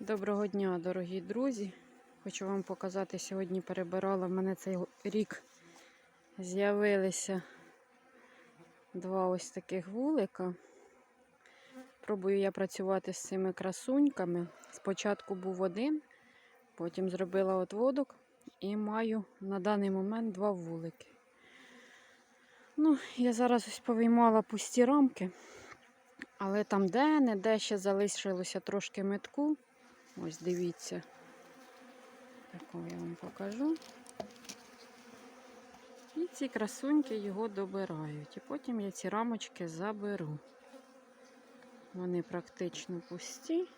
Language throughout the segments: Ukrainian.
Доброго дня, дорогі друзі. Хочу вам показати, сьогодні перебирала в мене цей рік. З'явилися два ось таких вулика. Пробую я працювати з цими красуньками. Спочатку був один, потім зробила отводок і маю на даний момент два вулики. Ну, я зараз ось повиймала пусті рамки, але там де-не-де ще залишилося трошки метку. Ось дивіться. Таку я вам покажу. І ці красуньки його добирають. І потім я ці рамочки заберу. Вони практично пусті.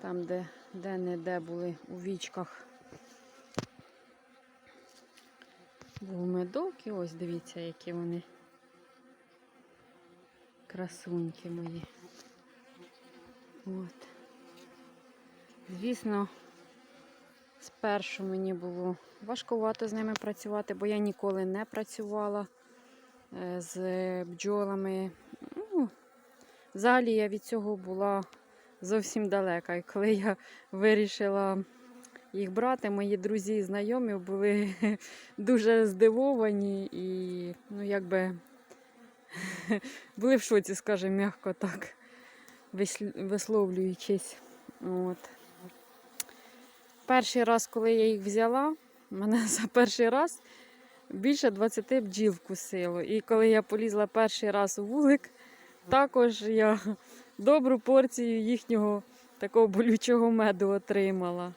Там, де де-не-де були у вічках. Був медок і ось дивіться, які вони красуньки мої. От. Звісно, спершу мені було важкувато з ними працювати, бо я ніколи не працювала е, з бджолами. Ну, взагалі я від цього була зовсім далека. І коли я вирішила їх брати, мої друзі і знайомі були дуже здивовані і, ну, якби були в шоці, скажімо, м'яко так висловлюючись. От. Перший раз, коли я їх взяла, мене за перший раз більше 20 бджіл вкусило. І коли я полізла перший раз у вулик, також я добру порцію їхнього такого болючого меду отримала.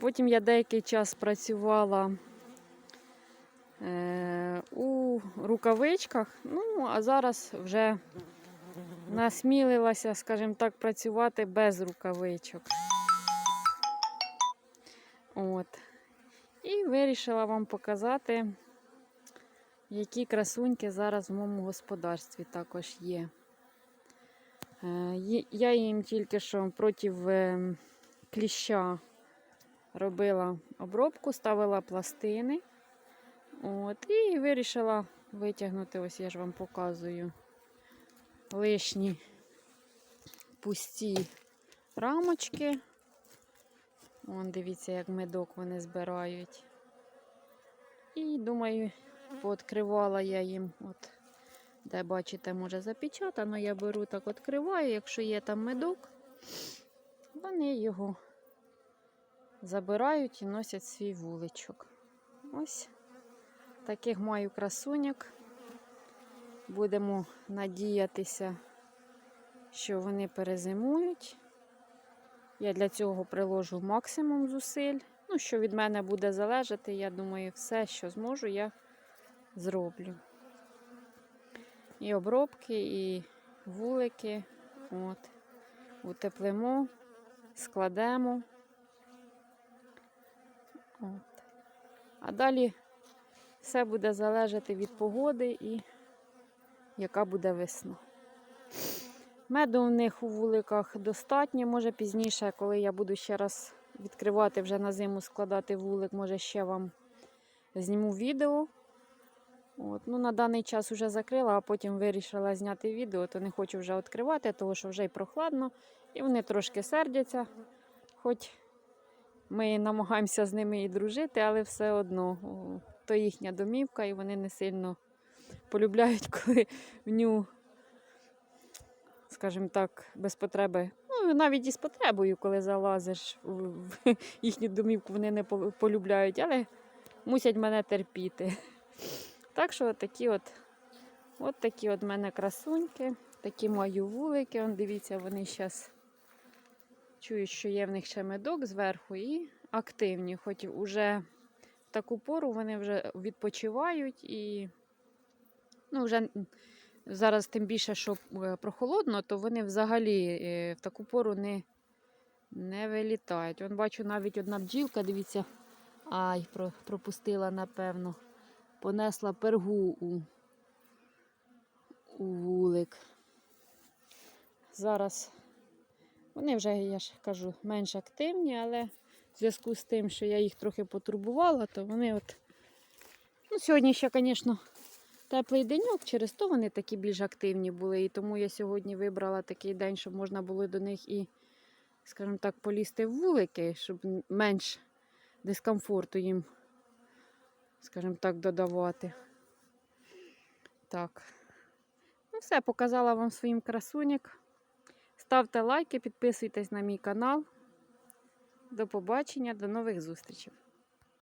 Потім я деякий час працювала е, у рукавичках, ну, а зараз вже насмілилася, скажімо так, працювати без рукавичок. От. І вирішила вам показати, які красуньки зараз в моєму господарстві також є. Е, Я їм тільки що проти е, кліща робила обробку, ставила пластини. От, і вирішила витягнути, ось я ж вам показую лишні пусті рамочки. Вон, дивіться, як медок вони збирають. І думаю, пооткривала я їм, от, де бачите, може запечатано, я беру так відкриваю, якщо є там медок, вони його забирають і носять свій вуличок. Ось таких маю красуньок. Будемо надіятися, що вони перезимують. Я для цього приложу максимум зусиль. Ну, що від мене буде залежати, я думаю, все, що зможу, я зроблю. І обробки, і вулики. От. Утеплимо, складемо. От. А далі все буде залежати від погоди і яка буде весна. Меду у них у вуликах достатньо. Може пізніше, коли я буду ще раз відкривати вже на зиму складати вулик, може ще вам зніму відео. От. Ну, на даний час вже закрила, а потім вирішила зняти відео, то не хочу вже відкривати, тому що вже й прохладно. І вони трошки сердяться. Хоч ми намагаємося з ними і дружити, але все одно то їхня домівка, і вони не сильно полюбляють, коли в ню, скажімо так, без потреби. Ну, навіть із потребою, коли залазиш в їхню домівку, вони не полюбляють, але мусять мене терпіти. Так що такі от, от такі от мене красуньки, такі мої вулики. Он, дивіться, вони зараз чують, що є в них ще медок зверху і активні. Хоч уже в таку пору вони вже відпочивають і ну, вже зараз тим більше, що е, прохолодно, то вони взагалі е, в таку пору не, не вилітають. Вон бачу навіть одна бджілка, дивіться, ай, про- пропустила, напевно. Понесла пергу у, у вулик. Зараз вони вже, я ж кажу, менш активні, але в зв'язку з тим, що я їх трохи потурбувала, то вони от. Ну, сьогодні ще, звісно, теплий деньок, через то вони такі більш активні були. І тому я сьогодні вибрала такий день, щоб можна було до них і, скажімо так, полізти в вулики, щоб менш дискомфорту їм, скажімо так, додавати. Так. Ну все, показала вам своїм красунек. Ставте лайки, підписуйтесь на мій канал. До побачення, до нових зустрічей.